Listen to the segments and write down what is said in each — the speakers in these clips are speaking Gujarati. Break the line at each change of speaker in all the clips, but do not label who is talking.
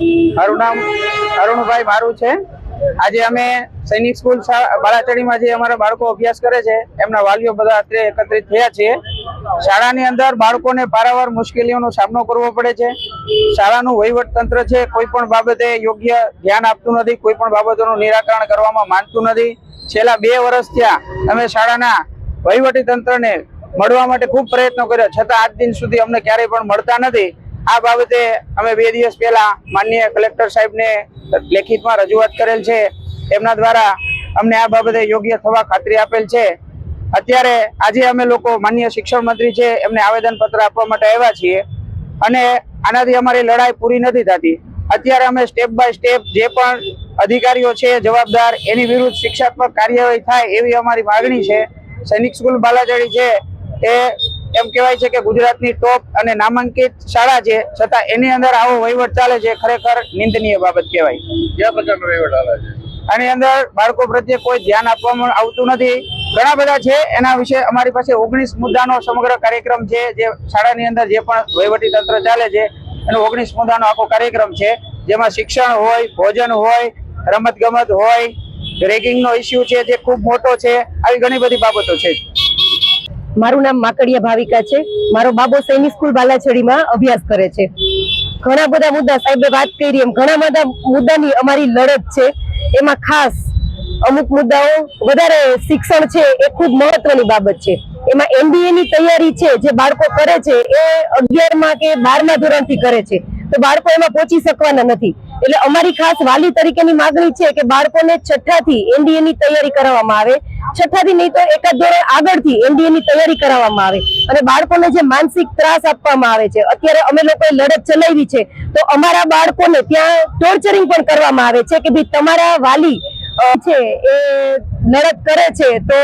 મારું નામ અરુણભાઈ મારું છે. આજે અમે સૈનિક સ્કૂલ બાળાચડીમાં જે અમારા બાળકો અભ્યાસ કરે છે, એમના વાલીઓ બધા અત્રે એકત્રિત થયા છીએ. શાળાની અંદર બાળકોને પારાવાર મુશ્કેલીઓનો સામનો કરવો પડે છે. શાળાનું વહીવટ તંત્ર છે, કોઈ પણ બાબતે યોગ્ય ધ્યાન આપતું નથી, કોઈ પણ બાબતોનું નિરાકરણ કરવામાં માનતું નથી. છેલ્લા બે વર્ષ થયા અમે શાળાના વહીવટી તંત્રને મળવા માટે ખૂબ પ્રયત્નો કર્યા. છતાં આજ દિન સુધી અમને ક્યારેય પણ મળતા નથી. આ બાબતે અમે બે દિવસ પહેલા માનનીય કલેક્ટર સાહેબને લેખિતમાં રજૂઆત કરેલ છે. એમના દ્વારા અમને આ બાબતે યોગ્ય થવા ખાતરી આપેલ છે. અત્યારે આજે અમે લોકો માનનીય શિક્ષણ મંત્રી છે, એમને આવેદન પત્ર આપવા માટે આવ્યા છીએ અને આનાથી અમારી લડાઈ પૂરી નથી થતી. અત્યારે અમે સ્ટેપ બાય સ્ટેપ જે પણ અધિકારીઓ છે, જવાબદાર, એની વિરુદ્ધ શિક્ષાત્મક કાર્યવાહી થાય એવી અમારી માગણી છે. સૈનિક સ્કૂલ બાલાજડી છે, એ એમ કહેવાય છે કે ગુજરાતની ટોપ અને નામાંકિત શાળા છે છતાં એની અંદર આવો વહીવટ ચાલે છે ખરેખર નિંદનીય બાબત કહેવાય.
કયા પ્રકારનો વહીવટ ચાલે છે?
આની અંદર બાળકો પ્રત્યે કોઈ ધ્યાન આપવામાં આવતું નથી. ઘણા બધા છે એના વિશે અમારી પાસે ઓગણીસ મુદ્દાનો સમગ્ર કાર્યક્રમ છે જે શાળાની અંદર જે પણ વહીવટી તંત્ર ચાલે છે એનો ઓગણીસ મુદ્દાનો આખો કાર્યક્રમ છે. જેમાં શિક્ષણ હોય ભોજન હોય રમત ગમત હોય રેગિંગનો ઇસ્યુ છે જે ખૂબ મોટો છે આવી ઘણી બધી બાબતો છે.
મારું નામ માકડિયા ભાવિકા છે. મારો બાબો સૈનિક સ્કૂલ બાલાછડીમાં અભ્યાસ કરે છે. ઘણા બધા મુદ્દા સાહેબે વાત કરી એમ. ઘણા બધા મુદ્દાની અમારી લડત છે. એમાં ખાસ અમુક મુદ્દાઓ વધારે શિક્ષણ છે એ ખૂબ મહત્વની બાબત છે. એમાં એમબીએ ની તૈયારી છે જે બાળકો કરે છે એ અગિયારમાં કે બારમા ધોરણથી કરે છે. તો બાળકો એમાં પહોંચી શકવાના નથી. એટલે અમારી ખાસ વાલી તરીકેની માંગણી છે કે બાળકોને છઠ્ઠાથી એનડીએ ની તૈયારી કરાવવામાં આવે. છઠ્ઠાથી નહીં તો એકાદ ધોરણ આગળથી એનડીએ ની તૈયારી કરાવવામાં આવે. અને બાળકોને જે માનસિક ત્રાસ આપવામાં આવે છે, અત્યારે અમે લોકોએ લડત ચલાવી છે, તો અમારા બાળકોને ત્યાં ટોર્ચરિંગ પણ કરવામાં આવે છે કે ભાઈ તમારા વાલી છે, એ લડત કરે છે, તો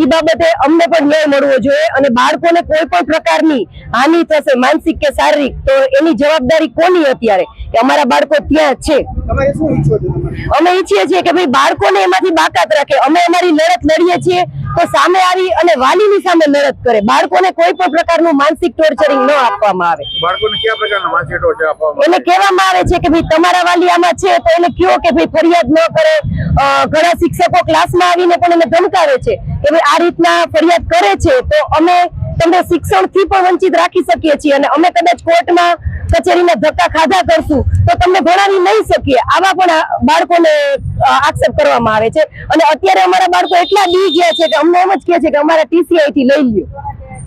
ઈ બાબતે અમને પણ ન્યાય મળવો જોઈએ અને બાળકોને કોઈ પણ પ્રકારની હાનિ થશે માનસિક કે શારીરિક તો એની જવાબદારી કોની અત્યારે? કે અમારા બાળકો ત્યાં છે?
તમે શું ઈચ્છો છો તમે
અમે ઈચ્છીએ છીએ કે ભાઈ બાળકોને એમાંથી બાકાત રાખે. અમે અમારી લડત લડીએ છીએ તો સામે આવી અને વાલીની સામે લડત કરે. બાળકોને કોઈ પણ પ્રકારનું માનસિક ટોર્ચરિંગ ન આપવામાં આવે.
બાળકોને કયા પ્રકારના માનસિક ટોર્ચર આપવામાં
એને કહેવામાં આવે છે કે ભાઈ તમારા વાલી આમાં છે તો એને કયો કે ભાઈ ફરિયાદ ન કરે. ઘણા શિક્ષકો ક્લાસમાં આવીને પણ એને ધમકાવે છે. ભાઈ આ રીતના ફરિયાદ કરે છે, તો અમે તમને શિક્ષણથી પણ વંચિત રાખી શકીએ છીએ અને અમે કદાચ કોર્ટમાં કચેરીના ધક્કા ખાધા કરશું, તો તમને ભણાવી નહીં શકીએ. આવા પણ બાળકોને આક્ષેપ કરવામાં આવે છે. અને અત્યારે અમારા બાળકો એટલા બી ગયા છે કે અમને એમ જ કહે છે કે અમારા ટીસીઆઈ થી લઈ લ્યો.